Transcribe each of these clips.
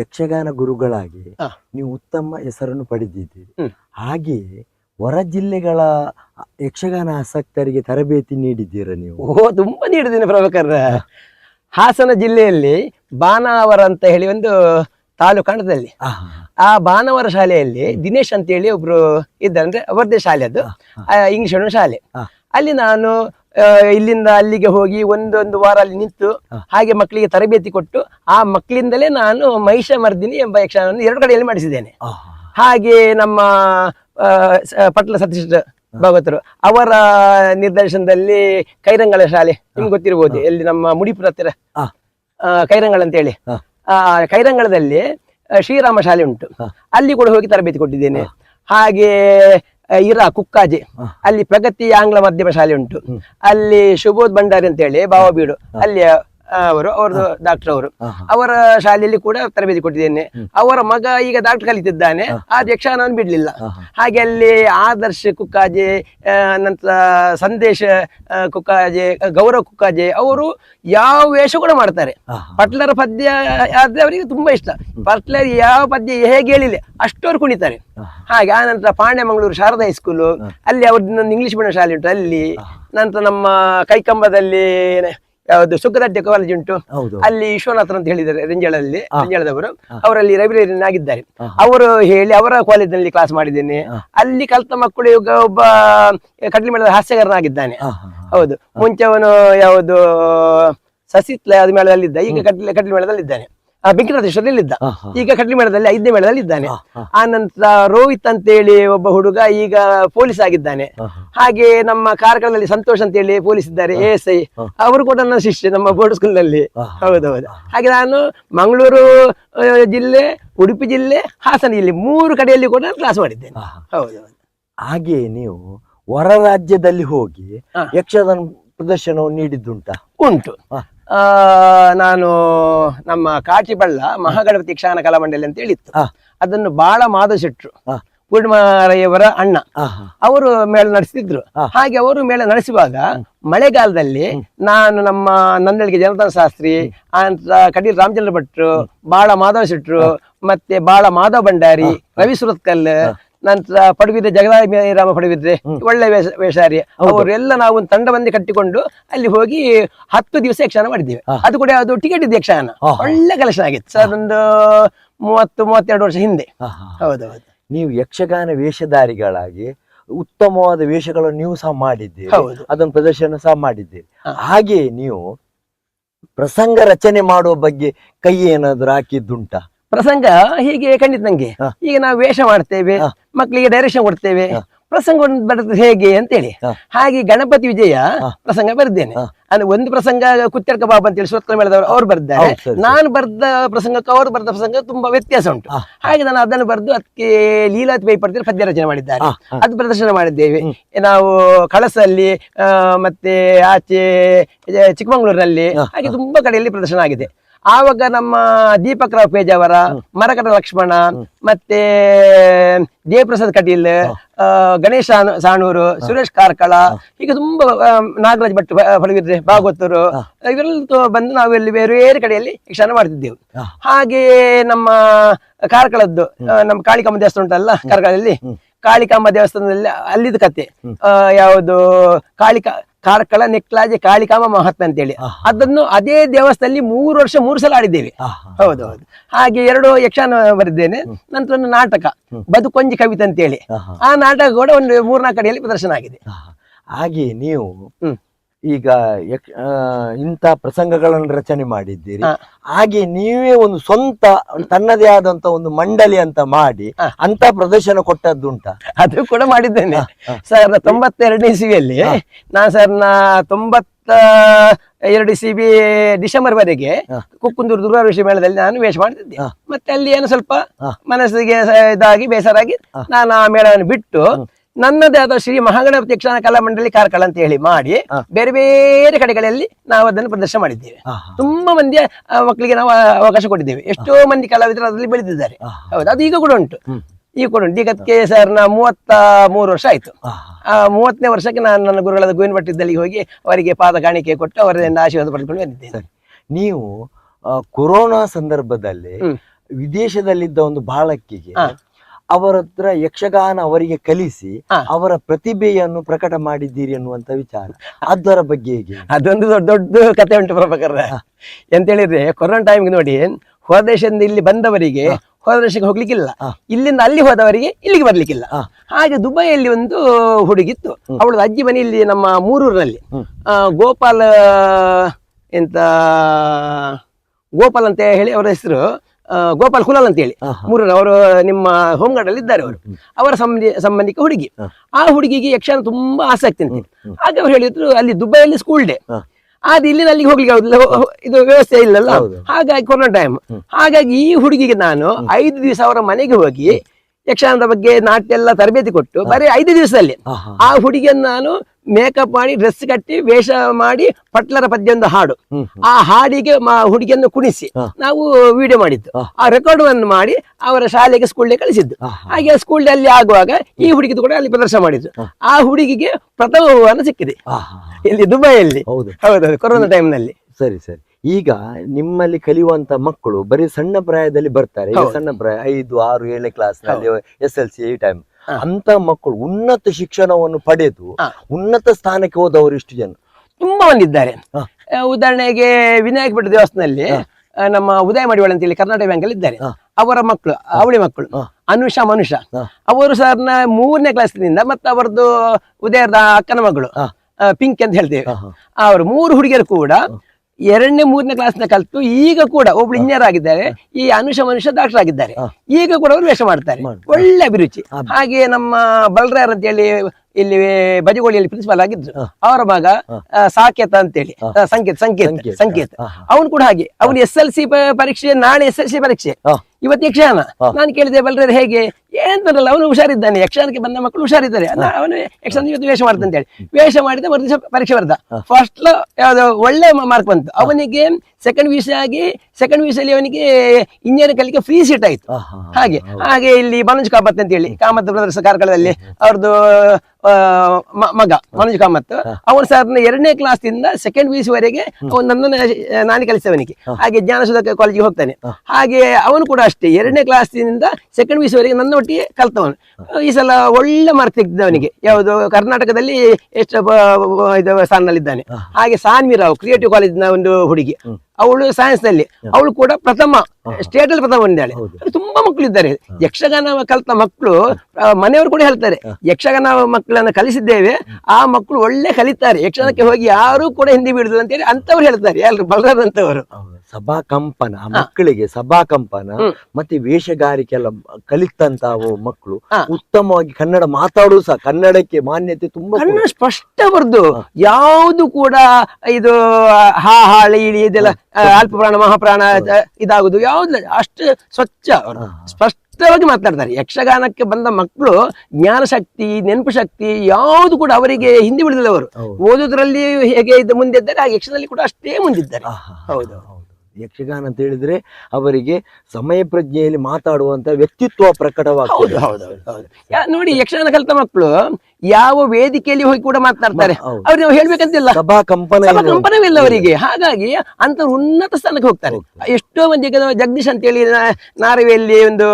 ಯಕ್ಷಗಾನ ಗುರುಗಳಾಗಿ. ನೀವು ಉತ್ತಮ ಹೆಸರನ್ನು ಪಡೆದಿದ್ದೀರಿ. ಹಾಗೆಯೇ ಹೊರ ಜಿಲ್ಲೆಗಳ ಯಕ್ಷಗಾನ ಆಸಕ್ತರಿಗೆ ತರಬೇತಿ ನೀಡಿದ್ದೀರಾ ನೀವು? ಓ ತುಂಬಾ ನೀಡಿದ್ದೀನಿ ಪ್ರಭಾಕರ್. ಹಾಸನ ಜಿಲ್ಲೆಯಲ್ಲಿ ಬಾನಾವರ ಅಂತ ಹೇಳಿ ಒಂದು ತಾಲೂಕು ಹಂತದಲ್ಲಿ ಆಹಾ. ಆ ಬಾನವರ ಶಾಲೆಯಲ್ಲಿ ದಿನೇಶ್ ಅಂತ ಹೇಳಿ ಒಬ್ರು ಇದ್ದಾರೆ ಅಂದ್ರೆ ಅವರದೇ ಶಾಲೆ ಅದು. ಇಂಗ್ಲಿಷ್ ಶಾಲೆ. ಅಲ್ಲಿ ನಾನು ಇಲ್ಲಿಂದ ಅಲ್ಲಿಗೆ ಹೋಗಿ ಒಂದೊಂದು ವಾರ ಅಲ್ಲಿ ನಿಂತು ಹಾಗೆ ಮಕ್ಕಳಿಗೆ ತರಬೇತಿ ಕೊಟ್ಟು ಆ ಮಕ್ಕಳಿಂದಲೇ ನಾನು ಮಹಿಷ ಮರ್ದಿನಿ ಎಂಬ ಯಕ್ಷಗಾನವನ್ನು ಎರಡು ಕಡೆಯಲ್ಲಿ ಮಾಡಿಸಿದ್ದೇನೆ. ಹಾಗೆ ನಮ್ಮ ಪಟ್ಲ ಸತೀಶ್ ಭಾಗವತರು ಅವರ ನಿರ್ದೇಶನದಲ್ಲಿ ಕೈರಂಗಳ ಶಾಲೆ ನಿಮ್ಗೆ ಗೊತ್ತಿರಬಹುದು ಎಲ್ಲಿ ನಮ್ಮ ಮುಡಿಪುರ ಹತ್ತಿರ. ಕೈರಂಗಳ ಅಂತ ಹೇಳಿ ಆ ಕೈರಂಗಳದಲ್ಲಿ ಶ್ರೀರಾಮ ಶಾಲೆ ಉಂಟು. ಅಲ್ಲಿ ಕೂಡ ಹೋಗಿ ತರಬೇತಿ ಕೊಟ್ಟಿದ್ದೇನೆ. ಹಾಗೆ ಇರಾ ಕುಕ್ಕಾಜೆ. ಅಲ್ಲಿ ಪ್ರಗತಿ ಆಂಗ್ಲ ಮಾಧ್ಯಮ ಶಾಲೆ ಉಂಟು. ಅಲ್ಲಿ ಶುಭೋದ್ ಭಂಡಾರಿ ಅಂತ ಹೇಳಿ ಬಾವಬೀಡು ಅಲ್ಲಿ ಅವರು ಅವ್ರದ್ದು ಡಾಕ್ಟರ್ ಅವರು. ಅವರ ಶಾಲೆಯಲ್ಲಿ ಕೂಡ ತರಬೇತಿ ಕೊಟ್ಟಿದ್ದೇನೆ. ಅವರ ಮಗ ಈಗ ಡಾಕ್ಟರ್ ಕಲಿತಿದ್ದಾನೆ. ಆ ಯಕ್ಷಗಾನವನ್ನು ಬಿಡ್ಲಿಲ್ಲ. ಹಾಗೆ ಅಲ್ಲಿ ಆದರ್ಶ್ ಕುಕ್ಕಾಜೆ ನಂತರ ಸಂದೇಶ ಕುಕ್ಕಾಜೆ ಗೌರವ ಕುಕ್ಕಾಜೆ ಅವರು ಯಾವ ವೇಷ ಕೂಡ ಮಾಡ್ತಾರೆ. ಪಟ್ಲರ ಪದ್ಯ ಆದ್ರೆ ಅವರಿಗೆ ತುಂಬಾ ಇಷ್ಟ. ಪಟ್ಲರ್ ಯಾವ ಪದ್ಯ ಹೇಗೆ ಹೇಳಿಲ್ಲ ಅಷ್ಟವರು ಕುಣಿತಾರೆ. ಹಾಗೆ ಆ ನಂತರ ಪಾಂಡ್ಯಮಂಗಳೂರು ಶಾರದಾ ಹೈಸ್ಕೂಲು ಅಲ್ಲಿ ಅವ್ರದ್ದು ಇಂಗ್ಲಿಷ್ ಮೀಡಿಯಂ ಶಾಲೆ ಉಂಟು. ಅಲ್ಲಿ ನಂತರ ನಮ್ಮ ಕೈಕಂಬದಲ್ಲಿ ಯಾವುದು ಸುಗ್ರಾಜ್ಯ ಕಾಲೇಜ್ ಉಂಟು? ಅಲ್ಲಿ ವಿಶ್ವನಾಥನ್ ಅಂತ ಹೇಳಿದ್ದಾರೆ ರೆಂಜಳಲ್ಲಿ ಅವರಲ್ಲಿ ಲೈಬ್ರರಿಯನ್ ಆಗಿದ್ದಾರೆ. ಅವರು ಹೇಳಿ ಅವರ ಕಾಲೇಜ್ನಲ್ಲಿ ಕ್ಲಾಸ್ ಮಾಡಿದ್ದೇನೆ ಅಲ್ಲಿ ಕಲಿತ ಮಕ್ಕಳು ಈಗ ಒಬ್ಬ ಕಡಲಿ ಮೇಳದ ಹಾಸ್ಯಗಾರನಾಗಿದ್ದಾನೆ. ಹೌದು. ಮುಂಚೆ ಅವನು ಯಾವುದು ಸಸಿತ್ಲ ಅದು ಮೇಳದಲ್ಲಿದ್ದ ಈಗ ಕಡಲಿ ಕಡ್ಲಿ ಮೇಳದಲ್ಲಿ ಆ ಇದ್ದ ಈಗ ಕಡ್ಲಿ ಮೇಳದಲ್ಲಿ ಐದನೇ ಮೇಳದಲ್ಲಿ ಇದ್ದಾನೆ. ಆ ನಂತರ ರೋಹಿತ್ ಅಂತೇಳಿ ಒಬ್ಬ ಹುಡುಗ ಈಗ ಪೊಲೀಸ್ ಆಗಿದ್ದಾನೆ. ಹಾಗೆ ನಮ್ಮ ಕಾರ್ಕಳದಲ್ಲಿ ಸಂತೋಷ್ ಅಂತ ಹೇಳಿ ಪೊಲೀಸ್ ಇದ್ದಾರೆ ಎ ಎಸ್ ಐ ಅವರು ಕೂಡ ನನ್ನ ಶಿಷ್ಯ ನಮ್ಮ ಬೋರ್ಡ್ ಸ್ಕೂಲ್ನಲ್ಲಿ. ಹೌದೌದು. ಹಾಗೆ ನಾನು ಮಂಗಳೂರು ಜಿಲ್ಲೆ ಉಡುಪಿ ಜಿಲ್ಲೆ ಹಾಸನ ಜಿಲ್ಲೆ ಮೂರು ಕಡೆಯಲ್ಲಿ ಕೂಡ ಕ್ಲಾಸ್ ಮಾಡಿದ್ದೇನೆ. ಹೌದೌದು. ಹಾಗೆ ನೀವು ಹೊರ ರಾಜ್ಯದಲ್ಲಿ ಹೋಗಿ. ಯಕ್ಷಗಾನ ಪ್ರದರ್ಶನವನ್ನು ನೀಡಿದ್ದುಂಟಾ? ಉಂಟು. ನಾನು ನಮ್ಮ ಕಾಚಿಬಳ್ಳ ಮಹಾಗಣಪತಿ ಕ್ಷಾನ ಕಲಾಮಂಡಲಿ ಅಂತ ಹೇಳಿತ್ತು. ಅದನ್ನು ಬಾಳ ಮಾಧವ ಶೆಟ್ರು ಹಾ. ಪೂರ್ಣಿಮಾರಯ್ಯವರ ಅಣ್ಣ. ಅವರು ಮೇಳ ನಡೆಸ್ತಿದ್ರು ಹಾ. ಹಾಗೆ ಅವರು ಮೇಳ ನಡೆಸುವಾಗ ಮಳೆಗಾಲದಲ್ಲಿ ನಾನು ನಮ್ಮ ನಂದಳಿಗೆ ಜನಾರ್ದನ ಶಾಸ್ತ್ರಿ ಅಂತ ಕಟೀಲ್ ರಾಮಚಂದ್ರ ಭಟ್ರು ಬಾಳ ಮಾಧವ ಶೆಟ್ರು ಮತ್ತೆ ಬಾಳ ಮಾಧವ ಭಂಡಾರಿ ರವಿ ಸುರತ್ಕಲ್ ನಂತರ ಪಡುಬಿದ್ರೆ ಜಗದಾಭಿರಾಮ ಪಡುವಿದ್ರೆ ಒಳ್ಳೆ ವೇಷ ವೇಷಾರಿ ಅವರೆಲ್ಲ ನಾವು ಒಂದು ತಂಡ ಬಂದಿ ಕಟ್ಟಿಕೊಂಡು ಅಲ್ಲಿ ಹೋಗಿ ಹತ್ತು ದಿವಸ ಯಕ್ಷಗಾನ ಮಾಡಿದ್ದೇವೆ. ಅದು ಕೂಡ ಅದು ಟಿಕೆಟ್ ಇದೆ ಯಕ್ಷಗಾನ. ಒಳ್ಳೆ ಕಲೆಕ್ಷನ್ ಆಗಿತ್ತು. ಸರ್ ಒಂದು ಮೂವತ್ತು ಮೂವತ್ತೆರಡು ವರ್ಷ ಹಿಂದೆ. ಹೌದೌದು. ನೀವು ಯಕ್ಷಗಾನ ವೇಷಧಾರಿಗಳಾಗಿ ಉತ್ತಮವಾದ ವೇಷಗಳನ್ನು ನೀವು ಸಹ ಮಾಡಿದ್ದೀರಿ. ಹೌದು. ಅದನ್ನು ಪ್ರದರ್ಶನ ಸಹ ಮಾಡಿದ್ದೀರಿ. ಹಾಗೆ ನೀವು ಪ್ರಸಂಗ ರಚನೆ ಮಾಡುವ ಬಗ್ಗೆ ಕೈ ಏನಾದ್ರೂ ಹಾಕಿದ್ದುಂಟಾ? ಪ್ರಸಂಗ ಹೀಗೆ ಖಂಡಿತ ನಂಗೆ. ಈಗ ನಾವು ವೇಷ ಮಾಡ್ತೇವೆ. ಮಕ್ಕಳಿಗೆ ಡೈರೆಕ್ಷನ್ ಕೊಡ್ತೇವೆ. ಪ್ರಸಂಗ ಬರ್ತದೆ ಹೇಗೆ ಅಂತೇಳಿ. ಹೇಳಿ ಹಾಗೆ ಗಣಪತಿ ವಿಜಯ ಪ್ರಸಂಗ ಬರ್ದೇನೆ. ಅಂದ್ರೆ ಒಂದು ಪ್ರಸಂಗ ಕುತ್ತರ್ಕ ಬಾಬು ಅಂತೇಳಿ ಸುರತ್ಕಲ್ ಮೇಳದವರು ಅವ್ರು ಬರ್ತಾರೆ ಸರಿ. ನಾನು ಬರ್ದ ಪ್ರಸಂಗಕ್ಕೆ ಅವ್ರು ಬರ್ದ ಪ್ರಸಂಗ ತುಂಬಾ ವ್ಯತ್ಯಾಸ ಉಂಟು. ಹಾಗೆ ನಾನು ಅದನ್ನು ಬರೆದು ಅದಕ್ಕೆ ಲೀಲಾತ್ ಬೈ ಪಡ್ತೀರಿ ಪದ್ಯ ರಚನೆ ಮಾಡಿದ್ದಾರೆ. ಅದು ಪ್ರದರ್ಶನ ಮಾಡಿದ್ದೇವೆ. ನಾವು ಕಳಸಲ್ಲಿ ಮತ್ತೆ ಆಚೆ ಚಿಕ್ಕಮಂಗ್ಳೂರಿನಲ್ಲಿ ಹಾಗೆ ತುಂಬಾ ಕಡೆಯಲ್ಲಿ ಪ್ರದರ್ಶನ ಆಗಿದೆ. ಆವಾಗ ನಮ್ಮ ದೀಪಕ್ ರಾವ್ ಪೇಜ್ ಅವರ ಮರಕಟ ಲಕ್ಷ್ಮಣ ಮತ್ತೆ ದೇವಪ್ರಸಾದ್ ಕಟೀಲ್ ಗಣೇಶ ಸಾಣೂರು ಸುರೇಶ್ ಕಾರ್ಕಳ ಹೀಗೆ ತುಂಬಾ ನಾಗರಾಜ್ ಭಟ್ ಪಡಗಿದ್ರೆ ಭಾಗವತರು. ಇವರೆಲ್ಲ ಬಂದು ಬಂದು ನಾವೆಲ್ಲಿ ಬೇರೆ ಬೇರೆ ಕಡೆಯಲ್ಲಿ ಯಕ್ಷಗಾನ ಮಾಡ್ತಿದ್ದೆವು. ಹಾಗೆ ನಮ್ಮ ಕಾರ್ಕಳದ್ದು ನಮ್ಮ ಕಾಳಿಕಮ್ಮ ದೇವಸ್ಥಾನ ಉಂಟಲ್ಲ ಕಾರ್ಕಳದಲ್ಲಿ? ಕಾಳಿಕಾಂಬ ದೇವಸ್ಥಾನದಲ್ಲಿ ಅಲ್ಲಿದ್ದು ಕತೆ. ಯಾವುದು ಕಾಳಿಕಾ ಕಾರ್ಕಳ ನೆಕ್ಲಾಜೆ ಕಾಳಿಕಾಮ ಮಹಾತ್ಮ ಅಂತೇಳಿ. ಅದನ್ನು ಅದೇ ದೇವಸ್ಥಾನದಲ್ಲಿ ಮೂರು ವರ್ಷ ಮೂರು ಸಲ ಆಡಿದ್ದೇವೆ. ಹೌದು ಹೌದು ಹಾಗೆ ಎರಡು ಯಕ್ಷಾನ ಬರೆದ್ದೇನೆ ನಂತರ ಒಂದು ನಾಟಕ ಬದುಕೊಂಜಿ ಕವಿತೆ ಅಂತೇಳಿ. ಆ ನಾಟಕ ಕೂಡ ಒಂದು ಮೂರ್ನಾಲ್ಕು ಕಡೆಯಲ್ಲಿ ಪ್ರದರ್ಶನ ಆಗಿದೆ ಹಾಗೆ ನೀವು ಹ್ಮ್. ಈಗ ಯಕ್ಷ ಆ, ಇಂಥ ಪ್ರಸಂಗಗಳನ್ನು ರಚನೆ ಮಾಡಿದ್ದೀರಿ. ಹಾಗೆ ನೀವೇ ಒಂದು ಸ್ವಂತ ತನ್ನದೇ ಆದಂತ ಒಂದು ಮಂಡಳಿ ಅಂತ ಮಾಡಿ. ಅಂತ ಪ್ರದರ್ಶನ ಕೊಟ್ಟದ್ದುಂಟಾ ಅದು ಕೂಡ ಮಾಡಿದ್ದೇನೆ. ಸರ್ ತೊಂಬತ್ತೆರಡನೇ ಇಸಿವಿಯಲ್ಲಿ ನಾನು ಸರ್ ನಾ ತೊಂಬತ್ತ ಎರಡು ಇಸಿಬಿ ಡಿಸೆಂಬರ್ ವರೆಗೆ ಹಾ. ಕುಕ್ಕುಂದೂರು ದುರ್ಗಾವೇಶ ಮೇಳದಲ್ಲಿ ನಾನು ವೇಷ ಮಾಡ್ತಿದ್ದೆ ಮತ್ತೆ ಅಲ್ಲಿ ಏನು ಸ್ವಲ್ಪ ಮನಸ್ಸಿಗೆ ಸ- ಇದಾಗಿ ಬೇಸರಾಗಿ. ನಾನು ಆ ಮೇಳವನ್ನು ಬಿಟ್ಟು ನನ್ನದೇ ಆದ ಶ್ರೀ ಮಹಾಗಣಪತಿ ಯಕ್ಷಗಾನ ಕಲಾ ಮಂಡಳಿ ಕಾರ್ಕಳ ಅಂತ ಹೇಳಿ ಮಾಡಿ ಬೇರೆ ಬೇರೆ ಕಡೆಗಳಲ್ಲಿ ನಾವು ಅದನ್ನು ಪ್ರದರ್ಶನ ಮಾಡಿದ್ದೇವೆ. ತುಂಬಾ ಮಂದಿ ಮಕ್ಕಳಿಗೆ ನಾವು ಅವಕಾಶ ಕೊಟ್ಟಿದ್ದೇವೆ. ಎಷ್ಟೋ ಮಂದಿ ಕಲಾವಿದರು ಅದರಲ್ಲಿ ಬೆಳೆದಿದ್ದಾರೆ. ಹೌದು ಅದು ಈಗ ಕೂಡ ಉಂಟು. ಈಗ ಕೂಡ ಉಂಟು. ಈಗ ಅದಕ್ಕೆ ಸರ್ ನಾ ಮೂವತ್ತ ಮೂರು ವರ್ಷ ಆಯ್ತು. ಆ ಮೂವತ್ತನೇ ವರ್ಷಕ್ಕೆ ನಾನು ನನ್ನ ಗುರುಗಳಾದ ಗೋವಿನ ಹೋಗಿ ಅವರಿಗೆ ಪಾದ ಕಾಣಿಕೆ ಕೊಟ್ಟು ಅವರಿಂದ ಆಶೀರ್ವಾದ ಪಡೆದುಕೊಂಡು ಬಂದಿದ್ದೇನೆ. ನೀವು ಕೊರೋನಾ ಸಂದರ್ಭದಲ್ಲಿ. ವಿದೇಶದಲ್ಲಿದ್ದ ಒಂದು ಬಾಲಕಿಗೆ ಅವರ ಹತ್ರ ಯಕ್ಷಗಾನ ಅವರಿಗೆ ಕಲಿಸಿ. ಅವರ ಪ್ರತಿಭೆಯನ್ನು ಪ್ರಕಟ ಮಾಡಿದ್ದೀರಿ ಅನ್ನುವಂತ ವಿಚಾರ. ಅದರ ಬಗ್ಗೆ ಹೇಗೆ? ಅದೊಂದು ದೊಡ್ಡ ದೊಡ್ಡ ಕತೆ ಉಂಟು ಪ್ರಭಾಕರ ಎಂತ ಹೇಳಿದ್ರೆ ಕೊರೋನಾ ಟೈಮ್ ನೋಡಿ ಹೊರ ದೇಶದಿಂದ ಇಲ್ಲಿ ಬಂದವರಿಗೆ ಹೊರ ದೇಶಕ್ಕೆ ಹೋಗ್ಲಿಕ್ಕಿಲ್ಲ. ಇಲ್ಲಿಂದ ಅಲ್ಲಿ ಹೋದವರಿಗೆ ಇಲ್ಲಿಗೆ ಬರ್ಲಿಕ್ಕಿಲ್ಲ. ಹಾಗೆ ದುಬೈಯಲ್ಲಿ ಒಂದು ಹುಡುಗಿತ್ತು. ಅವಳದ ಅಜ್ಜಿ ಮನೆ ಇಲ್ಲಿ ನಮ್ಮ ಮೂರೂರಿನಲ್ಲಿ ಗೋಪಾಲ್ ಎಂತ ಗೋಪಾಲ್ ಅಂತ ಹೇಳಿ ಅವರ ಹೆಸರು. ಗೋಪಾಲ್ ಕುಲಾಲ್ ಅಂತ ಹೇಳಿ ಆಹಾ. ಅವರು ನಿಮ್ಮ ಹೋಮ್ ಗಾರ್ಡ್ ಅಲ್ಲಿ ಇದ್ದಾರೆ ಅವರು ಅವರ ಸಂಬಂಧಿ ಸಂಬಂಧಿಕ ಹುಡುಗಿ. ಆ ಹುಡುಗಿಗೆ ಯಕ್ಷಗಾನ ತುಂಬಾ ಆಸಕ್ತಿ ಅಂತ ಹಾಗೆ. ಆಗ ಅವ್ರು ಹೇಳಿದ್ರು ಅಲ್ಲಿ ದುಬೈಯಲ್ಲಿ ಸ್ಕೂಲ್ ಡೇ ಆದ ಆದ್ರೆ ಇಲ್ಲಿ ಅಲ್ಲಿಗೆ ಹೋಗ್ಲಿಕ್ಕೆ ಆಗುದಿಲ್ಲ ಇದು ವ್ಯವಸ್ಥೆ ಇಲ್ಲಲ್ಲ. ಹಾಗಾಗಿ ಕೊರೋನಾ ಟೈಮ್ ಹಾಗಾಗಿ ಈ ಹುಡುಗಿಗೆ ನಾನು ಐದು ದಿವಸ ಅವರ ಮನೆಗೆ ಹೋಗಿ ಯಕ್ಷಗಾನದ ಬಗ್ಗೆ ನಾಟ್ಯ ಎಲ್ಲ ತರಬೇತಿ ಕೊಟ್ಟು ಬರೀ ಐದು ದಿವಸದಲ್ಲಿ. ಆ ಹುಡುಗಿಯನ್ನು ನಾನು ಮೇಕಪ್ ಮಾಡಿ ಡ್ರೆಸ್ ಕಟ್ಟಿ ವೇಷ ಮಾಡಿ ಪಟ್ಲರ ಪದ್ಯ ಒಂದು ಹಾಡು. ಆ ಹಾಡಿಗೆ ಹುಡುಗಿಯನ್ನು ಕುಣಿಸಿ ನಾವು ವಿಡಿಯೋ ಮಾಡಿದ್ದು. ಆ ರೆಕಾರ್ಡ್ ಅನ್ನು ಮಾಡಿ ಅವರ ಶಾಲೆಗೆ ಸ್ಕೂಲ್ ಡೇ ಕಳಿಸಿದ್ದು. ಹಾಗೆ ಸ್ಕೂಲ್ ಡೇ ಅಲ್ಲಿ ಆಗುವಾಗ ಈ ಹುಡುಗಿದು ಕೂಡ ಅಲ್ಲಿ ಪ್ರದರ್ಶನ ಮಾಡಿದ್ರು ಆ ಹುಡುಗಿಗೆ ಪ್ರಥಮ ಬಹುಮಾನ ಸಿಕ್ಕಿದೆ. ಇಲ್ಲಿ ದುಬೈಯಲ್ಲಿ. ಹೌದು. ಹೌದು ಕೊರೋನಾ ಟೈಮ್ನಲ್ಲಿ. ಸರಿ ಸರಿ. ಈಗ ನಿಮ್ಮಲ್ಲಿ ಕಲಿಯುವಂತ ಮಕ್ಕಳು ಬರೀ ಸಣ್ಣ ಪ್ರಾಯದಲ್ಲಿ ಬರ್ತಾರೆ. ಈಗ ಸಣ್ಣ ಪ್ರಾಯ ಐದು ಆರು ಏಳನೇ ಕ್ಲಾಸ್ನಲ್ಲಿ ಎಸ್ ಎಲ್ ಸಿ ಈ ಟೈಮ್ ಅಂತ ಮಕ್ಕಳು ಉನ್ನತ ಶಿಕ್ಷಣವನ್ನು ಪಡೆದು ಉನ್ನತ ಸ್ಥಾನಕ್ಕೆ ಹೋದವರು ಇಷ್ಟು ಜನ. ತುಂಬಾ ಬಂದಿದ್ದಾರೆ ಉದಾಹರಣೆಗೆ ವಿನಾಯಕ ಬೆಟ್ಟ ದೇವಸ್ಥಾನದಲ್ಲಿ. ನಮ್ಮ ಉದಯ ಮಡಿವಾಳ ಅಂತ ಹೇಳಿ ಕರ್ನಾಟಕ ಬ್ಯಾಂಕ್ ಅಲ್ಲಿ ಇದ್ದಾರೆ. ಅವರ ಮಕ್ಕಳು ಅವಳಿ ಮಕ್ಕಳು ಅನುಷ ಮನುಷ. ಅವರು ಸರ್ನ ಮೂರನೇ ಕ್ಲಾಸ್ನಿಂದ ಮತ್ತೆ ಅವರದ್ದು ಉದಯದ ಅಕ್ಕನ ಮಗಳು. ಪಿಂಕ್ ಅಂತ ಹೇಳ್ತೇವೆ. ಅವರು ಮೂರು ಹುಡುಗಿಯರು ಕೂಡ ಎರಡನೇ ಮೂರನೇ ಕ್ಲಾಸ್ನ ಕಲಿತು ಈಗ ಕೂಡ ಒಬ್ಳು ಇಂಜಿನಿಯರ್ ಆಗಿದ್ದಾರೆ ಈ ಅನುಷ ಮನುಷ್ಯ ಡಾಕ್ಟರ್ ಆಗಿದ್ದಾರೆ ಈಗ ಕೂಡ ಅವರು ವೇಷ ಮಾಡ್ತಾರೆ. ಒಳ್ಳೆ ಅಭಿರುಚಿ. ಹಾಗೆ ನಮ್ಮ ಬಲರಾರ್ ಅಂತ ಹೇಳಿ ಇಲ್ಲಿ ಬಜಗೋಳಿಯಲ್ಲಿ ಪ್ರಿನ್ಸಿಪಾಲ್ ಆಗಿದ್ರು. ಅವರ ಮಗ ಸಾಕೇತ ಅಂತೇಳಿ. ಹೇಳಿ ಸಂಕೇತ ಸಂಕೇತ ಸಂಕೇತ. ಅವನು ಕೂಡ ಹಾಗೆ. ಅವನು ಎಸ್ ಎಲ್ ಸಿ ಪರೀಕ್ಷೆ ನಾಳೆ ಎಸ್ ಎಲ್ ಸಿ ಪರೀಕ್ಷೆ. ಇವತ್ತಿನ ಇವತ್ತು ಯಕ್ಷಗಾನ ನಾನು ಕೇಳಿದೆ ಬಲರಾರ್ ಹೇಗೆ? ಏನಂತಾರಲ್ಲ ಅವನು ಹುಷಾರಿದ್ದಾನೆ. ಯಕ್ಷಗಾನಕ್ಕೆ ಬಂದ ಮಕ್ಕಳು ಹುಷಾರಿದ್ದಾರೆ. ಅಲ್ಲ, ಅವನು ಯಕ್ಷಗಾನ ಇವತ್ತು ವೇಷ ಅಂತ ಹೇಳಿ. ವೇಷ ಮಾಡಿದ ಮರುದಿವಸ ಪರೀಕ್ಷೆ ಬರ್ದ. ಫಸ್ಟ್ ಯಾವ್ದು ಒಳ್ಳೆ ಮಾರ್ಕ್ ಬಂತು. ಅವನಿಗೆ ಸೆಕೆಂಡ್ ವಿಷಯ ಆಗಿ ಸೆಕೆಂಡ್ ವಿಷಯಲ್ಲಿ ಅವನಿಗೆ ಇಂಜಿನಿಯರಿಂಗ್ ಕಲಿಕೆ ಫ್ರೀ ಸೀಟ್ ಆಯ್ತು. ಹಾಗೆ ಹಾಗೆ ಇಲ್ಲಿ ಮನೋಜ್ ಕಾಮತ್ ಅಂತ ಹೇಳಿ ಕಾಮತ್ ಬ್ರದರ್ಸ್ ಕಾರ್ಕಳದಲ್ಲಿ ಅವ್ರದ್ದು ಮಗ ಮನೋಜ್ ಕಾಮತ್. ಅವನು ಸರ್ ಎರಡನೇ ಕ್ಲಾಸ್ ಇಂದ ಸೆಕೆಂಡ್ ಪಿ ವರೆಗೆ ಅವನು ನನ್ನನ್ನು ಆ, ನಾನೇ ಕಲಿಸ್ತವನಿಗೆ ಹಾಗೆ ಜ್ಞಾನಸುಧ ಕಾಲೇಜಿಗೆ ಹೋಗ್ತಾನೆ. ಹಾಗೆ ಅವನು ಕೂಡ ಅಷ್ಟೇ ಎರಡನೇ ಕ್ಲಾಸ್ ಇಂದ ಸೆಕೆಂಡ್ ಪಿ ವರೆಗೆ ನನ್ನ ಒಟ್ಟಿಗೆ ಕಲ್ತವನು. ಈ ಸಲ ಒಳ್ಳೆ ಮಾರ್ಕ್ ತೆಗೆದಿದ್ದ ಅವನಿಗೆ ಯಾವುದು ಕರ್ನಾಟಕದಲ್ಲಿ ಎಷ್ಟು ಇದು ಸ್ಥಾನದಲ್ಲಿದ್ದಾನೆ. ಹಾಗೆ ಸಾನ್ವಿ ರಾವ್ ಕ್ರಿಯೇಟಿವ್ ಕಾಲೇಜಿನ ಒಂದು ಹುಡುಗಿ. ಅವಳು ಸೈನ್ಸ್ನಲ್ಲಿ. ಅವಳು ಕೂಡ ಪ್ರಥಮ ಸ್ಟೇಟ್ ಅಲ್ಲಿ ಪ್ರಥಮ ಬಂದಿದ್ದಾಳೆ. ತುಂಬಾ ಮಕ್ಕಳು ಇದ್ದಾರೆ. ಯಕ್ಷಗಾನ ಕಲಿತ ಮಕ್ಕಳು ಮನೆಯವರು ಕೂಡ ಹೇಳ್ತಾರೆ. ಯಕ್ಷಗಾನ ಮಕ್ಕಳನ್ನ ಕಲಿಸಿದ್ದೇವೆ. ಆ ಮಕ್ಕಳು ಒಳ್ಳೆ ಕಲಿತಾರೆ. ಯಕ್ಷಗಾನಕ್ಕೆ ಹೋಗಿ ಯಾರು ಕೂಡ ಹಿಂದಿ ಬಿಡುದಿಲ್ಲ ಅಂತ ಹೇಳಿ ಅಂತವ್ರು ಹೇಳ್ತಾರೆ. ಯಾರು ಬಲರಾದಂತವರು ಹೌದು. ಸಭಾ ಕಂಪನ ಆ ಮಕ್ಕಳಿಗೆ ಸಭಾ ಕಂಪನ ಮತ್ತೆ ವೇಷಗಾರಿಕೆ ಎಲ್ಲ ಕಲಿತಂತ ಮಕ್ಕಳು. ಉತ್ತಮವಾಗಿ ಕನ್ನಡ ಮಾತಾಡುದು ಸಹ ಕನ್ನಡಕ್ಕೆ ಮಾನ್ಯತೆ ತುಂಬಾ ಕನ್ನಡ ಸ್ಪಷ್ಟ ಬರ್ದು ಯಾವುದು ಕೂಡ ಇದು ಹಾ ಹಾಳಿ ಇಳಿ ಇದೆಲ್ಲ ಅಲ್ಪ ಪ್ರಾಣ ಮಹಾಪ್ರಾಣ ಇದಾಗುದು. ಯಾವ್ದು ಅಷ್ಟು ಸ್ವಚ್ಛ ಸ್ಪಷ್ಟ. ಸ್ಪಷ್ಟವಾಗಿ ಮಾತಾಡ್ತಾರೆ. ಯಕ್ಷಗಾನಕ್ಕೆ ಬಂದ ಮಕ್ಕಳು ಜ್ಞಾನ ಶಕ್ತಿ ನೆನಪು ಶಕ್ತಿ ಯಾವುದು ಕೂಡ ಅವರಿಗೆ ಹಿಂದಿ ಬಿಡಲಿಲ್ಲ ಅವರು. ಓದುದ್ರಲ್ಲಿ ಹೇಗೆ ಇದ್ದ ಮುಂದೆ ಇದ್ದಾರೆ ಆ ಯಕ್ಷದಲ್ಲಿ ಕೂಡ ಅಷ್ಟೇ ಮುಂದಿದ್ದಾರೆ. ಹೌದು. ಯಕ್ಷಗಾನ ಅಂತ ಹೇಳಿದ್ರೆ ಅವರಿಗೆ ಸಮಯ ಪ್ರಜ್ಞೆಯಲ್ಲಿ ಮಾತಾಡುವಂತ ವ್ಯಕ್ತಿತ್ವ ಪ್ರಕಟವಾಗ್ತದೆ. ನೋಡಿ ಯಕ್ಷಗಾನ ಕಲಿತ ಮಕ್ಕಳು ಯಾವ ವೇದಿಕೆಯಲ್ಲಿ ಹೋಗಿ ಕೂಡ ಮಾತಾಡ್ತಾರೆ. ಅವ್ರು ನಾವು ಹೇಳ್ಬೇಕಂತಿಲ್ಲ. ಸಭಾ ಕಂಪನ ಕಂಪನವಿಲ್ಲ ಅವರಿಗೆ. ಹಾಗಾಗಿ ಅಂತ ಉನ್ನತ ಸ್ಥಾನಕ್ಕೆ ಹೋಗ್ತಾರೆ. ಎಷ್ಟೋ ಮಂದಿ ಜಗದೀಶ್ ಅಂತ ಹೇಳಿ ನಾರವೆಯಲ್ಲಿ ಒಂದು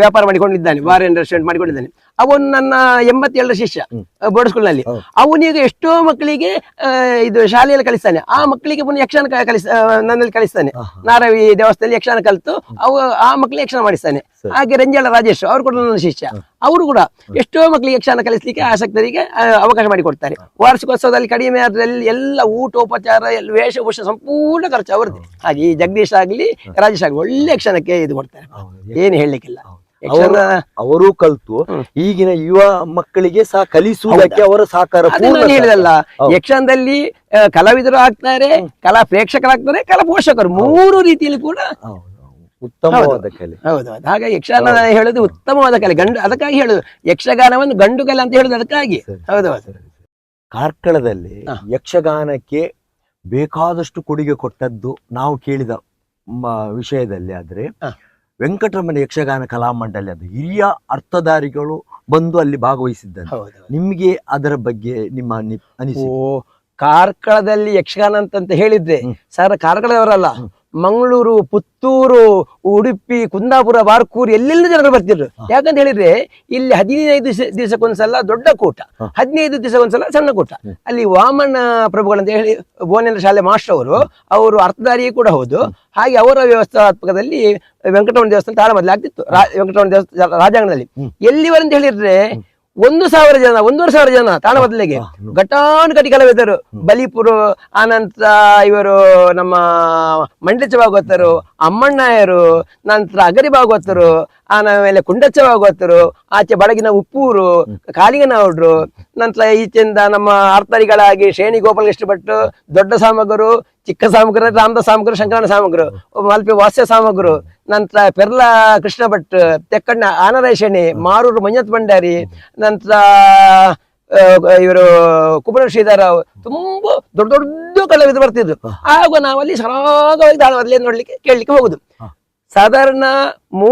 ವ್ಯಾಪಾರ ಮಾಡಿಕೊಂಡಿದ್ದಾನೆ ಬಾರ್ ಅಂಡ್ ರೆಸ್ಟೋರೆಂಟ್ ಮಾಡಿಕೊಂಡಿದ್ದಾನೆ. ಅವನು ನನ್ನ ಎಂಬತ್ತೇಳರ ಶಿಷ್ಯ ಬೋರ್ಡ್ ಸ್ಕೂಲ್ನಲ್ಲಿ. ಅವನೀಗ ಎಷ್ಟೋ ಮಕ್ಕಳಿಗೆ ಇದು ಶಾಲೆಯಲ್ಲಿ ಕಲಿಸ್ತಾನೆ. ಆ ಮಕ್ಕಳಿಗೆ ಪುನಃ ಯಕ್ಷಗಾನ ಕಲಿಸ್ ನನ್ನಲ್ಲಿ ಕಲಿಸ್ತಾನೆ. ನಾರಾಯಿ ನಾರವಿ ದೇವಸ್ಥಾನದಲ್ಲಿ ಯಕ್ಷಗಾನ ಕಲಿತು ಅವು ಆ ಮಕ್ಕಳಿಗೆ ಯಕ್ಷಗಾನ ಮಾಡಿಸ್ತಾನೆ. ಹಾಗೆ ರಂಜಾಳ ರಾಜೇಶ್ ಅವರು ಕೂಡ ನನ್ನ ಶಿಷ್ಯ. ಅವರು ಕೂಡ ಎಷ್ಟೋ ಮಕ್ಕಳಿಗೆ ಯಕ್ಷಗಾನ ಕಲಿಸ್ಲಿಕ್ಕೆ ಆಸಕ್ತರಿಗೆ ಅವಕಾಶ ಮಾಡಿಕೊಡ್ತಾರೆ. ವಾರ್ಷಿಕೋತ್ಸವದಲ್ಲಿ ಕಡಿಮೆ ಆದ್ರಲ್ಲಿ ಎಲ್ಲ ಊಟೋಪಚಾರ ಎಲ್ಲ ವೇಷಭೂಷ ಸಂಪೂರ್ಣ ಖರ್ಚು ಅವ್ರದ್ದು. ಹಾಗೆ ಈ ಜಗದೀಶ್ ಆಗಲಿ ರಾಜೇಶ್ ಆಗಲಿ ಒಳ್ಳೆ ಯಕ್ಷಣಕ್ಕೆ ಇದು ಕೊಡ್ತಾರೆ. ಏನು ಹೇಳಲಿಕ್ಕಿಲ್ಲ. ಅವರು ಅವರು ಕಲ್ತು ಈಗಿನ ಯುವ ಮಕ್ಕಳಿಗೆ ಸಹ ಕಲಿಸುವುದಕ್ಕೆ ಅವರ ಸಹಕಾರ ಹೇಳಿದಲ್ಲ ಆ, ಕಲಾವಿದರು ಆಗ್ತಾರೆ ಕಲಾ ಪ್ರೇಕ್ಷಕರಾಗ್ತಾರೆ ಕಲಾ ಪೋಷಕರು ಮೂರು ರೀತಿಯಲ್ಲಿ ಕೂಡ. ಉತ್ತಮವಾದ ಕಲೆ. ಹೌದೌದು ಹಾಗಾಗಿ ಯಕ್ಷಗಾನ ಹೇಳುದು ಉತ್ತಮವಾದ ಕಲೆ. ಗಂಡು ಅದಕ್ಕಾಗಿ ಹೇಳುದು ಯಕ್ಷಗಾನವನ್ನು ಗಂಡು ಕಲೆ ಅಂತ ಹೇಳುದು ಅದಕ್ಕಾಗಿ. ಹೌದೌದು ಕಾರ್ಕಳದಲ್ಲಿ ಯಕ್ಷಗಾನಕ್ಕೆ ಬೇಕಾದಷ್ಟು ಕೊಡುಗೆ ಕೊಟ್ಟದ್ದು ನಾವು ಕೇಳಿದ ವಿಷಯದಲ್ಲಿ ಆದ್ರೆ. ವೆಂಕಟರಮಣ ಯಕ್ಷಗಾನ ಕಲಾಮಂಡಳಿ ಅದು ಹಿರಿಯ ಅರ್ಥಧಾರಿಗಳು ಬಂದು ಅಲ್ಲಿ ಭಾಗವಹಿಸಿದ್ದಾರೆ ನಿಮಗೆ ಅದರ ಬಗ್ಗೆ ನಿಮ್ಮ ಅನಿಸಿಕೆ ಕಾರ್ಕಳದಲ್ಲಿ ಯಕ್ಷಗಾನ ಅಂತಂತ ಹೇಳಿದ್ರೆ. ಸರ್ ಕಾರ್ಕಳದವರಲ್ಲ. ಮಂಗಳೂರು ಪುತ್ತೂರು ಉಡುಪಿ ಕುಂದಾಪುರ ಬಾರ್ಕೂರು ಎಲ್ಲೆಲ್ಲ ಜನರು ಬರ್ತಿದ್ರು. ಯಾಕಂತ ಹೇಳಿದ್ರೆ ಇಲ್ಲಿ ಹದಿನೈದು ದಿವಸ ದಿವಸಕ್ಕೊಂದ್ಸಲ ದೊಡ್ಡ ಕೂಟ. ಹದಿನೈದು ದಿವಸಕ್ಕೊಂದ್ಸಲ ಸಣ್ಣ ಕೂಟ. ಅಲ್ಲಿ ವಾಮನ ಪ್ರಭುಗಳಂತ ಹೇಳಿ ಭುವನೇಂದ್ರ ಶಾಲೆ ಮಾಸ್ಟರ್ ಅವರು ಅವರು ಅರ್ಥಧಾರಿಯೇ ಕೂಡ ಹೌದು. ಹಾಗೆ ಅವರ ವ್ಯವಸ್ಥಾತ್ಮಕದಲ್ಲಿ ವೆಂಕಟರಮಣ ದೇವಸ್ಥಾನ ತಾಳ ಮೊದಲಾಗ್ತಿತ್ತು ವೆಂಕಟರಮಣ ದೇವಸ್ಥಾನ ರಾಜಾಂಗಣದಲ್ಲಿ. ಎಲ್ಲಿವರೆಂತ ಹೇಳಿದ್ರೆ ಒಂದು ಸಾವಿರ ಜನ ಒಂದೂವರೆ ಸಾವಿರ ಜನ ತಾಣ ಬದಲಿಗೆ. ಘಟಾನು ಕಟಿ ಕಲಾವಿದರು ಬಲಿಪುರ ಆನಂತರ ಇವರು ನಮ್ಮ ಮಂಡಚ ಭಾಗವತರು ಅಮ್ಮಣ್ಣಾಯರು ನಂತರ ಅಗರಿ ಭಾಗವತರು ಆಮೇಲೆ ಕುಂಡಚ್ಚ ಭಾಗವತರು ಆಚೆ ಬಡಗಿನ ಉಪ್ಪೂರು ಕಾಳಿಂಗನೌಡ್ರು ನಂತರ ಈಚೆಯಿಂದ ನಮ್ಮ ಆರ್ತರಿಗಳಾಗಿ ಶ್ರೇಣಿ ಗೋಪಾಲಕೃಷ್ಣ ಭಟ್ ದೊಡ್ಡ ಸಾಮಗರು ಚಿಕ್ಕ ಸಾಮಗ್ರ ರಾಮದ ಸಾಮಗ್ರು ಶಂಕರಣ ಸಾಮಗ್ರು ಮಲ್ಪೆ ವಾಸ್ಯ ಸಾಮಗ್ರು ನಂತರ ಪೆರ್ಲ ಕೃಷ್ಣ ಭಟ್ ತೆಕ್ಕಣ್ಣ ಆನರೇಶಣಿ ಮಾರೂರು ಮಂಜತ್ ಭಂಡಾರಿ ನಂತರ ಇವರು ಕುಮಾರ ಶ್ರೀಧರರಾವ್ ತುಂಬಾ ದೊಡ್ಡ ದೊಡ್ಡ ಕಲಾವಿದರು ಬರ್ತಿದ್ರು. ಆಗ ನಾವಲ್ಲಿ ಸರಾಗವಾಗಿ ತಾಳವಲ್ಲಿ ನೋಡ್ಲಿಕ್ಕೆ ಕೇಳಲಿಕ್ಕೆ ಹೋಗುದು. ಸಾಧಾರಣ ಮೂ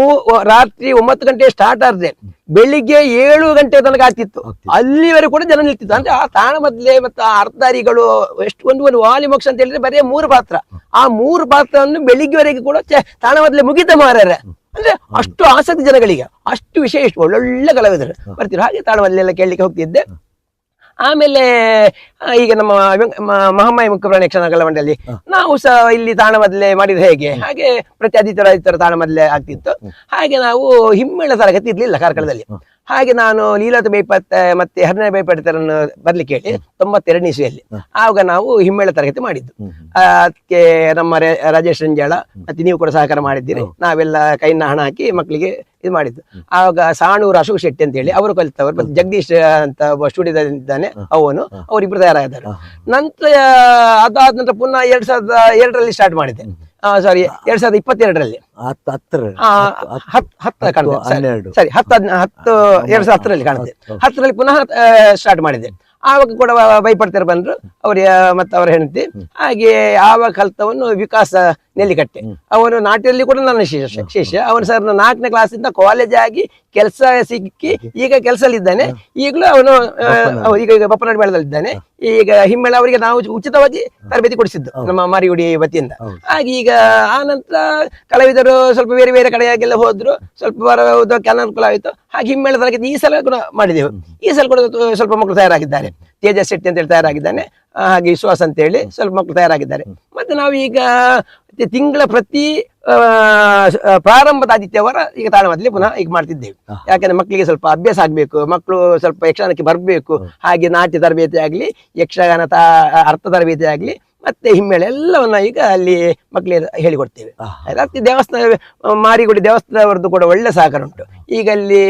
ರಾತ್ರಿ ಒಂಬತ್ತು ಗಂಟೆ ಸ್ಟಾರ್ಟ್ ಆದ್ರೆ ಬೆಳಿಗ್ಗೆ ಏಳು ಗಂಟೆ ತನಕ ಆಗ್ತಿತ್ತು. ಅಲ್ಲಿವರೆಗೂ ಕೂಡ ಜನ ನಿಲ್ತಿತ್ತು ಅಂದ್ರೆ ಆ ತಾಣ ಮೊದಲೇ ಮತ್ತೆ ಆ ಅರ್ಧಾರಿಗಳು ಎಷ್ಟು ಒಂದು ಒಂದು ವಾಲಿಮೋಕ್ಷ ಅಂತ ಹೇಳಿದ್ರೆ ಬರೀ ಮೂರು ಪಾತ್ರ. ಆ ಮೂರು ಪಾತ್ರವನ್ನು ಬೆಳಿಗ್ಗೆವರೆಗೆ ಕೂಡ ತಾಣ ಮೊದಲೇ ಮುಗಿತ ಮಾರ್ಯಾರ ಅಂದ್ರೆ ಅಷ್ಟು ಆಸಕ್ತಿ ಜನಗಳಿಗೆ ಅಷ್ಟು ವಿಶೇಷ ಒಳ್ಳೊಳ್ಳೆ ಕಲಾವಿದರು ಬರ್ತಿದ್ರು. ಹಾಗೆ ತಾಣ ಮೊದಲೆಲ್ಲ ಕೇಳಲಿಕ್ಕೆ ಹೋಗ್ತಿದ್ದೆ. ಆಮೇಲೆ ಈಗ ನಮ್ಮ ಮಹಮ್ಮಾಯಿ ಮ- ಮಹಾಮಾಯಿ ಮುಖಪ್ರಾಣಿ ಯಕ್ಷಗಾನ ಮಂಡಳಿ ನಾವು ಸಹ ಇಲ್ಲಿ ತಾಣ ಮೊದಲೇ ಮಾಡಿದ್ರೆ ಹೇಗೆ ಹಾಗೆ ಪ್ರತಿ ಆದಿತ್ಯರ ಆದಿತ್ಯರ ತಾಣ ಮೊದಲೇ ಆಗ್ತಿತ್ತು ಹಾಗೆ ನಾವು ಹಿಮ್ಮೇಳ ತರಗತಿ ಇರ್ಲಿಲ್ಲ ಕಾರ್ಕಳದಲ್ಲಿ. ಹಾಗೆ ನಾನು ಲೀಲಾತ ಬೈಪತ್ತ ಮತ್ತೆ ಹರಣ ಬೈಪಡ್ತರನ್ನು ಬರ್ಲಿಕ್ಕೆ ಹೇಳಿ ತೊಂಬತ್ತೆರಡನೇ ಇಸ್ವಿಯಲ್ಲಿ. ಆವಾಗ ನಾವು ಹಿಮ್ಮೇಳ ತರಗತಿ ಮಾಡಿದ್ದು. ಅದಕ್ಕೆ ನಮ್ಮ ರಾಜೇಶ್ ರಂಜಾಳ ಮತ್ತೆ ನೀವು ಕೂಡ ಸಹಕಾರ ಮಾಡಿದ್ದೀರಿ. ನಾವೆಲ್ಲ ಕೈನ ಹಣ ಹಾಕಿ ಮಕ್ಕಳಿಗೆ ಇದು ಮಾಡಿದ್ದು. ಆವಾಗ ಸಾಣೂರು ಅಶೋಕ್ ಶೆಟ್ಟಿ ಅಂತ ಹೇಳಿ ಅವರು ಕಲಿತವರು. ಮತ್ತೆ ಜಗದೀಶ್ ಅಂತ ಒಬ್ಬ ಇದ್ದಾನೆ ಅವನು. ಅವರಿಬ್ರು ತಯಾರಾಗಿದ್ದಾರೆ. ನಂತರ ಅದಾದ ನಂತರ ಪುನಃ ಎರಡ್ ಸಾವಿರದ ಎರಡರಲ್ಲಿ ಸ್ಟಾರ್ಟ್ ಮಾಡಿದ್ದೆ ಸಾರಿ ಎರಡ್ ಸಾವಿರದ ಇಪ್ಪತ್ತೆರಡರಲ್ಲಿ. ಹತ್ತು ಹತ್ತರ. ಕಾಣುತ್ತೆ. ಸರಿ, ಹತ್ತು ಹತ್ತು ಎರಡ್ ಸಾವಿರದ ಹತ್ತರಲ್ಲಿ ಕಾಣುತ್ತೆ ಹತ್ತರಲ್ಲಿ ಪುನಃ ಸ್ಟಾರ್ಟ್ ಮಾಡಿದೆ. ಆವಾಗ ಕೂಡ ಭಯಪಡ್ತಾರೆ ಬಂದ್ರು. ಅವ್ರ ಮತ್ತೆ ಅವ್ರ ಹೆಂಡತಿ. ಹಾಗೆ ಆವಾಗ ಕಲ್ತವನು ವಿಕಾಸ ನೆಲ್ಲಿಕಟ್ಟೆ. ಅವನು ನಾಟ್ಯದಲ್ಲಿ ಕೂಡ ನನ್ನ ಶಿಷ್ಯ ಶಿಷ್ಯ ಅವನು ಸರ್ ನಾಲ್ಕನೇ ಕ್ಲಾಸಿಂದ ಕಾಲೇಜ್ ಆಗಿ ಕೆಲಸ ಸಿಕ್ಕಿ ಈಗ ಕೆಲಸದಲ್ಲಿದ್ದಾನೆ ಈಗಲೂ ಅವನು ಈಗ ಈಗ ಬಪ್ಪನಾಡು ಮೇಳದಲ್ಲಿದ್ದಾನೆ. ಈಗ ಹಿಮ್ಮೇಳ ಅವರಿಗೆ ನಾವು ಉಚಿತವಾಗಿ ತರಬೇತಿ ಕೊಡಿಸಿದ್ದು ನಮ್ಮ ಮಾರಿಗುಡಿ ವತಿಯಿಂದ. ಹಾಗೆ ಈಗ ಆ ನಂತರ ಕಲಾವಿದರು ಸ್ವಲ್ಪ ಬೇರೆ ಬೇರೆ ಕಡೆಯಾಗೆಲ್ಲ ಹೋದ್ರು. ಸ್ವಲ್ಪ ಅನಾನುಕೂಲ ಆಯಿತು. ಹಾಗೆ ಹಿಮ್ಮೇಳ ತರಗತಿ ಈ ಸಲ ಕೂಡ ಮಾಡಿದೆವು. ಈ ಸಲ ಕೂಡ ಸ್ವಲ್ಪ ಮಕ್ಕಳು ತಯಾರಾಗಿದ್ದಾರೆ. ತೇಜಸ್ ಶೆಟ್ಟಿ ಅಂತ ಹೇಳಿ ತಯಾರಾಗಿದ್ದಾನೆ. ಹಾಗೆ ವಿಶ್ವಾಸ್ ಅಂತ ಹೇಳಿ ಸ್ವಲ್ಪ ಮಕ್ಕಳು ತಯಾರಾಗಿದ್ದಾರೆ. ಮತ್ತೆ ನಾವು ಈಗ ತಿಂಗಳ ಪ್ರತಿ ಪ್ರಾರಂಭದ ಆದಿತ್ಯವಾರ ಈಗ ತಾಳಮದಲ್ಲಿ ಪುನಃ ಈಗ ಮಾಡ್ತಿದ್ದೇವೆ. ಯಾಕಂದ್ರೆ ಮಕ್ಕಳಿಗೆ ಸ್ವಲ್ಪ ಅಭ್ಯಾಸ ಆಗ್ಬೇಕು ಮಕ್ಕಳು ಸ್ವಲ್ಪ ಯಕ್ಷಗಾನಕ್ಕೆ ಬರಬೇಕು ಹಾಗೆ ನಾಟ್ಯ ತರಬೇತಿ ಆಗಲಿ ಯಕ್ಷಗಾನ ತಾ ಅರ್ಥ ತರಬೇತಿ ಆಗಲಿ ಮತ್ತೆ ಹಿಮ್ಮೇಳೆ ಎಲ್ಲವನ್ನ ಈಗ ಅಲ್ಲಿ ಮಕ್ಕಳಿಗೆ ಹೇಳಿಕೊಡ್ತೇವೆ. ದೇವಸ್ಥಾನ ಮಾರಿಗುಡಿ ದೇವಸ್ಥಾನದವರದ್ದು ಕೂಡ ಒಳ್ಳೆ ಸಹಕಾರ ಉಂಟು. ಈಗ ಅಲ್ಲಿ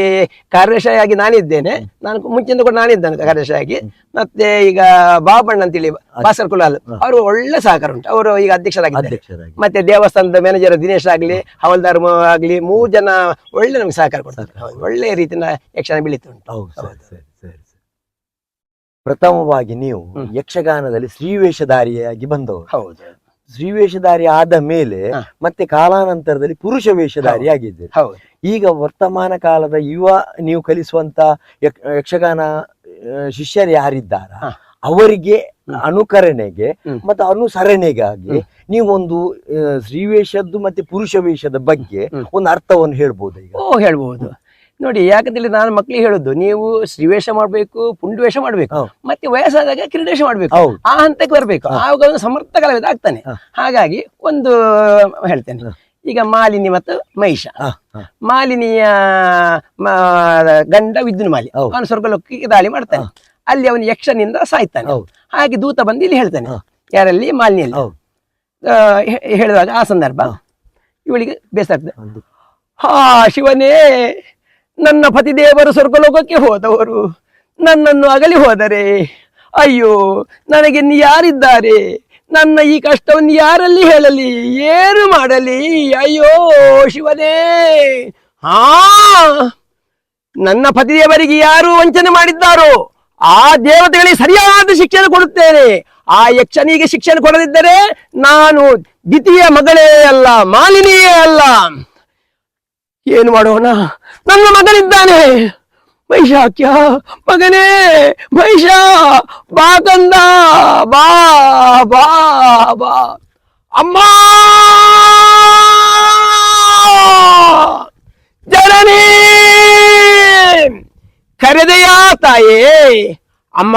ಕಾರ್ಯದರ್ಶಿಯಾಗಿ ನಾನಿದ್ದೇನೆ. ನಾನು ಮುಂಚಿಂದ ಕೂಡ ನಾನಿದ್ದೇನೆ ಕಾರ್ಯಶಾಯಿಯಾಗಿ ಮತ್ತೆ ಈಗ ಬಾಬಣ್ಣ ಅಂತೇಳಿ ಭಾಸ್ಕರ್ ಕುಲಾಲ್ ಅವರು ಒಳ್ಳೆ ಸಹಕಾರ ಉಂಟು. ಅವರು ಈಗ ಅಧ್ಯಕ್ಷರಾಗಿದ್ದಾರೆ. ಅಧ್ಯಕ್ಷರಾಗಿ. ಮತ್ತೆ ದೇವಸ್ಥಾನದ ಮ್ಯಾನೇಜರ್ ದಿನೇಶ್ ಆಗ್ಲಿ ಹವಲ್ದಾರ್ ಆಗಲಿ ಮೂರು ಜನ ಒಳ್ಳೆ ನಮ್ಗೆ ಸಹಕಾರ ಕೊಡ್ತಾರೆ. ಒಳ್ಳೆ ರೀತಿಯ ಯಕ್ಷಗಾನ ಬೆಳೀತುಂಟು ಪ್ರಥಮವಾಗಿ ನೀವು ಯಕ್ಷಗಾನದಲ್ಲಿ ಶ್ರೀವೇಷಧಾರಿಯಾಗಿ ಬಂದವರು. ಹೌದು. ಶ್ರೀವೇಷಧಾರಿ ಆದ ಮೇಲೆ ಮತ್ತೆ ಕಾಲಾನಂತರದಲ್ಲಿ ಪುರುಷ ವೇಷಧಾರಿ ಆಗಿದ್ದೀರಿ. ಹೌದು. ಈಗ ವರ್ತಮಾನ ಕಾಲದ ಯುವ ನೀವು ಕಲಿಸುವಂತ ಯಕ್ಷಗಾನ ಶಿಷ್ಯರು ಯಾರಿದ್ದಾರ? ಅವರಿಗೆ ಅನುಕರಣೆಗೆ ಮತ್ತೆ ಅನುಸರಣೆಗಾಗಿ ನೀವೊಂದು ಸ್ತ್ರೀ ವೇಷದ್ದು ಮತ್ತೆ ಪುರುಷ ವೇಷದ ಬಗ್ಗೆ. ಒಂದು ಅರ್ಥವನ್ನು ಹೇಳ್ಬೋದು ಈಗ ಓ ಹೇಳ್ಬಹುದು ನೋಡಿ ಯಾಕಂತೇಳಿ ನಾನು ಮಕ್ಳಿಗೆ ಹೇಳುದು ನೀವು ಶ್ರೀವೇಷ ಮಾಡ್ಬೇಕು ಪುಂಡವೇಷ ಮಾಡ್ಬೇಕು. ಮತ್ತೆ ವಯಸ್ಸಾದಾಗ ಕ್ರೀಡೇಶ ಮಾಡ್ಬೇಕು ಆ ಹಂತಕ್ಕೆ ಬರ್ಬೇಕು ಆವಾಗ ಒಂದು ಸಮರ್ಥ ಕಲಾವಿದ ಆಗ್ತಾನೆ. ಹಾಗಾಗಿ ಒಂದು ಹೇಳ್ತೇನೆ. ಈಗ ಮಾಲಿನಿ ಮತ್ತು ಮಹಿಷ. ಮಾಲಿನಿಯ ಗಂಡ ವಿದ್ಯುನ್ ಮಾಲಿ. ಅವನು ಸ್ವರ್ಗಲೋಕಕ್ಕೆ ದಾಳಿ ಮಾಡ್ತಾನೆ. ಅಲ್ಲಿ ಅವನು ಯಕ್ಷನಿಂದ ಸಾಯ್ತಾನೆ. ಹಾಗೆ ದೂತ ಬಂದು ಇಲ್ಲಿ ಹೇಳ್ತಾನೆ. ಯಾರಲ್ಲಿ? ಮಾಲಿನಿಯಲ್ಲಿ. ಹೇಳಿದಾಗ ಆ ಸಂದರ್ಭ. ಇವಳಿಗೆ ಬೇಸಾಗ್ತದೆ ಹಾ ಶಿವನೇ ನನ್ನ ಪತಿದೇವರು ಸ್ವರ್ಗಲೋಕಕ್ಕೆ ಹೋದವರು. ನನ್ನನ್ನು ಅಗಲಿ ಹೋದರೆ. ಅಯ್ಯೋ, ನನಗೆ ಯಾರಿದ್ದಾರೆ? ನನ್ನ ಈ ಕಷ್ಟವನ್ನು ಯಾರಲ್ಲಿ ಹೇಳಲಿ? ಏನು ಮಾಡಲಿ? ಅಯ್ಯೋ, ಶಿವನೇ! ಹಾ! ನನ್ನ ಪತಿದೇವರಿಗೆ ಯಾರು ವಂಚನೆ ಮಾಡಿದ್ದಾರೋ, ಆ ದೇವತೆಗಳಿಗೆ ಸರಿಯಾದ ಶಿಕ್ಷಣ ಕೊಡುತ್ತೇನೆ. ಆ ಯಕ್ಷನಿಗೆ ಶಿಕ್ಷಣ ಕೊಡದಿದ್ದರೆ ನಾನು ದ್ವಿತೀಯ ಮಗಳೇ ಅಲ್ಲ, ಮಾಲಿನಿಯೇ ಅಲ್ಲ. ಏನು ಮಾಡೋಣ? ನನ್ನ ಮಗನಿದ್ದಾನೆ. ಮೈಷಾಕ್ಯ ಮಗನೇ ಮಹಿಷ ಬಾ ಕಂದ, ಬಾ ಬಾ ಬಾ. ಅಮ್ಮ! ಜನನಿ! ಕರೆದೆಯ ತಾಯೇ? ಅಮ್ಮ,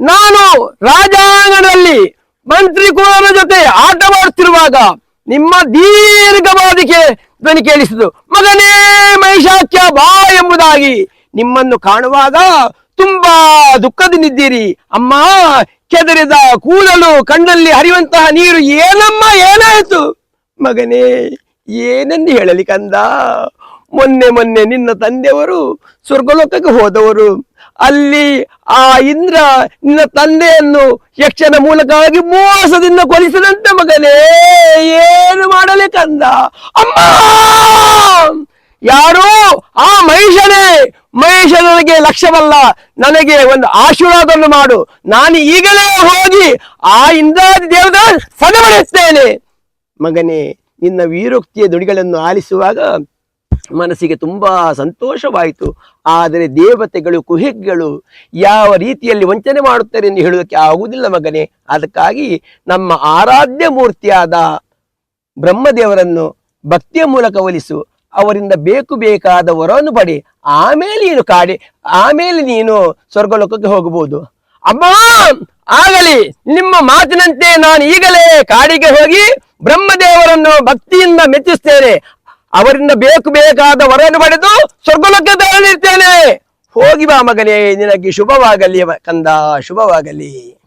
ನಾನು ರಾಜಾಂಗಣದಲ್ಲಿ ಮಂತ್ರಿಕುಲರ ಜೊತೆ ಆಟವಾಡುತ್ತಿರುವಾಗ ನಿಮ್ಮ ದೀರ್ಘವಾದಿಕೆ ಧ್ವನಿ ಕೇಳಿಸಿತು. ಮಗನೇ, ಮಹಿಷಾಖ್ಯ ಬಾ ಎಂಬುದಾಗಿ ನಿಮ್ಮನ್ನು ಕಾಣುವಾಗ ತುಂಬಾ ದುಃಖದಿಂದಿದ್ದೀರಿ. ಅಮ್ಮ, ಕೆದರಿದ ಕೂದಲು ಕಣ್ಣಲ್ಲಿ ಹರಿಯುವಂತಹ ನೀರು ಏನಮ್ಮ, ಏನಾಯಿತು? ಮಗನೇ, ಏನೆಂದು ಹೇಳಲಿ ಕಂದ? ಮೊನ್ನೆ ಮೊನ್ನೆ ನಿನ್ನ ತಂದೆಯವರು ಸ್ವರ್ಗಲೋಕಕ್ಕೆ ಹೋದವರು. ಅಲ್ಲಿ ಆ ಇಂದ್ರ ನಿನ್ನ ತಂದೆಯನ್ನು ಯಕ್ಷನ ಮೂಲಕವಾಗಿ ಮೋಸದಿಂದ ಕೊಲಿಸದಂತೆ ಮಗನೇ, ಏನು ಮಾಡಲೇ ಕಂದ? ಅಮ್ಮ! ಯಾರು? ಆ ಮಹಿಷನೇ! ಮಹಿಷ ನನಗೆ ಲಕ್ಷ್ಯವಲ್ಲ, ನನಗೆ ಒಂದು ಆಶೀರ್ವಾದವನ್ನು ಮಾಡು. ನಾನು ಈಗಲೇ ಹೋಗಿ ಆ ಇಂದ್ರಾದಿ ದೇವದ ಸದಮಡಿಸ್ತೇನೆ ಮಗನೇ, ನಿನ್ನ ವೀರೋಕ್ತಿಯ ದುಡಿಗಳನ್ನು ಆಲಿಸುವಾಗ ಮನಸ್ಸಿಗೆ ತುಂಬ ಸಂತೋಷವಾಯಿತು. ಆದರೆ ದೇವತೆಗಳು, ಕುಹಿಗಳು ಯಾವ ರೀತಿಯಲ್ಲಿ ವಂಚನೆ ಮಾಡುತ್ತಾರೆ ಎಂದು ಹೇಳುವುದಕ್ಕೆ ಆಗುವುದಿಲ್ಲ ಮಗನೇ. ಅದಕ್ಕಾಗಿ ನಮ್ಮ ಆರಾಧ್ಯ ಮೂರ್ತಿಯಾದ ಬ್ರಹ್ಮದೇವರನ್ನು ಭಕ್ತಿಯ ಮೂಲಕ ಒಲಿಸು. ಅವರಿಂದ ಬೇಕು ಬೇಕಾದ ವರವನ್ನು ಪಡಿ. ಆಮೇಲೆ ನೀನು ಕಾಡಿ, ಆಮೇಲೆ ನೀನು ಸ್ವರ್ಗಲೋಕಕ್ಕೆ ಹೋಗಬಹುದು. ಅಮ್ಮ ಆಗಲಿ, ನಿಮ್ಮ ಮಾತಿನಂತೆ ನಾನು ಈಗಲೇ ಕಾಡಿಗೆ ಹೋಗಿ ಬ್ರಹ್ಮದೇವರನ್ನು ಭಕ್ತಿಯಿಂದ ಮೆಚ್ಚಿಸ್ತೇನೆ. ಅವರಿಂದ ಬೇಕು ಬೇಕಾದ ವರವನ್ನು ಪಡೆದು ಸ್ವರ್ಗಲಕ್ಕೆ ತೆರಳಿರ್ತೇನೆ. ಹೋಗಿ ಬಾ ಮಗನೇ ನಿನಗೆ ಶುಭವಾಗಲಿ ಕಂದ ಶುಭವಾಗಲಿ.